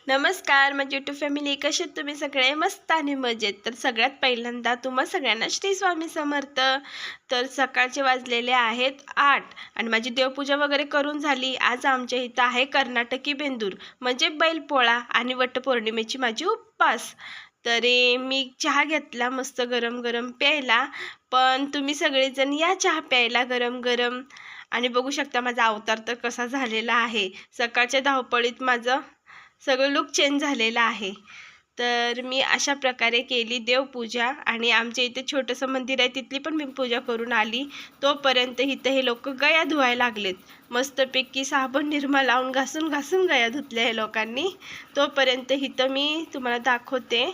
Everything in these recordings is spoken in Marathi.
नमस्कार माझी युट्यूब फॅमिली कसे आहेत तुम्ही सगळे? मस्त आणि मजेत. तर सगळ्यात पहिल्यांदा तुम्हा सगळ्यांना श्री स्वामी समर्थ. तर सकाळचे वाजलेले आहेत आठ आणि माझी देवपूजा वगैरे करून झाली. आज आमच्या इथं आहे कर्नाटकी बेंदूर म्हणजे बैलपोळा आणि वटपौर्णिमेची माझी उपवास. तरी मी चहा घेतला मस्त गरम गरम प्यायला. पण तुम्ही सगळेजण या चहा प्यायला गरम गरम. आणि बघू शकता माझा अवतार तर कसा झालेला आहे. सकाळच्या धावपळीत माझं सगळं लुक चेंज झालेलं आहे. तर मी अशा प्रकारे केली देवपूजा आणि आमच्या इथे छोटंसं मंदिर आहे तिथली पण मी पूजा करून आली. तोपर्यंत इथं हे लोक गया धुवायला लागलेत. मस्तपैकी साबण निर्मा लावून घासून घासून गया धुतल्या हे लोकांनी. तोपर्यंत इथं मी तुम्हाला दाखवते.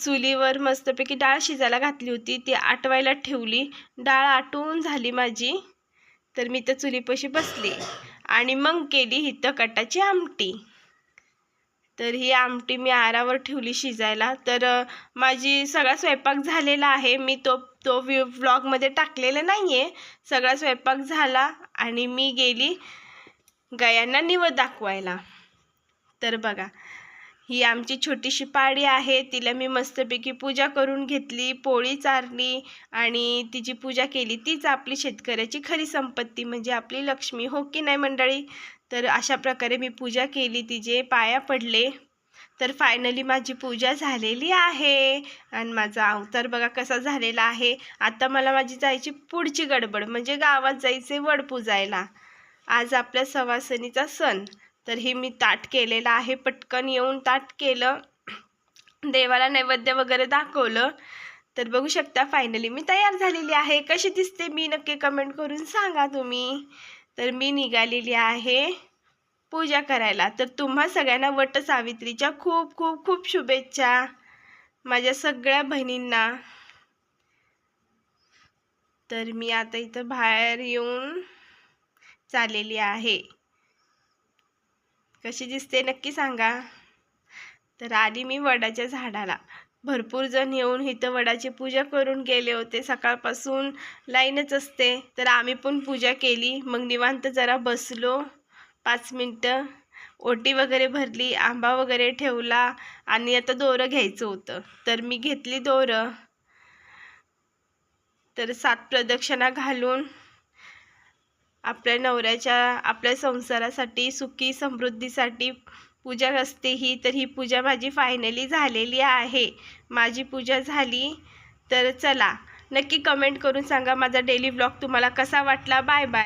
चुलीवर मस्तपैकी डाळ शिजायला घातली होती ती आटवायला ठेवली. डाळ आटवून झाली माझी. तर मी तर चुलीपाशी बसली आणि मग केली हिथं कटाची आमटी. तर ही आमटी मी आरावर ठेवली शिजायला. तर माझी सगळा स्वयंपाक झालेला आहे. मी तो तो व्ह्यू व्लॉगमध्ये टाकलेला नाही आहे सगळा स्वयंपाक झाला आणि मी गेली गायांना निवद दाखवायला. तर बघा ही आमची छोटीशी पाडी आहे. तिला मी मस्तपैकी पूजा करून घेतली पोळी चारली आणि तिची पूजा केली तीच आपली शेतकऱ्याची खरी संपत्ती म्हणजे आपली लक्ष्मी हो की नाही मंडळी? तर अशा प्रकारे मी पूजा केली तिचे पाया पडले. तर फायनली माझी पूजा झालेली आहे आणि माझा अवतार बघा कसा झालेला आहे. आता मला माझी जायची पुढची गडबड म्हणजे गावात जायचे वड पूजायला आज आपल्या सवासणीचा सण. तर हे मी ताट केलेलं आहे. पटकन येऊन ताट केलं. देवाला नैवेद्य वगैरे दाखवलं. तर बघू शकता फायनली मी तयार झालेली आहे. कशी दिसते मी नक्की कमेंट करून सांगा तुम्ही. तर मी निघालेली आहे पूजा करायला. तर तुम्हा सगळ्यांना वट सावित्रीच्या खूप खूप खूप शुभेच्छा. माझ्या सगळ्या बहिणींना. तर मी आता इथं बाहेर येऊन चाललेली आहे. कशी दिसते नक्की सांगा. तर आली मी वडाच्या झाडाला भरपूर जण येऊन इथं वडाची पूजा करून गेले होते. सकाळपासून लाईनच असते. तर आम्ही पण पूजा केली. मग निवांत जरा बसलो. पाच मिनटं ओटी वगैरे भरली आंबा वगैरे ठेवला आणि आता दोरं घ्यायचं होतं. तर मी घेतली दोरं. तर सात प्रदक्षिणा घालून आपल्या नवऱ्याच्या आपल्या संसारासाठी सुखी समृद्धीसाठी पूजा असते ही तर ही पूजा माझी फायनली झालेली आहे. माझी पूजा झाली तर चला. नक्की कमेंट करून सांगा माझा डेली ब्लॉग तुम्हाला कसा वाटला. Bye bye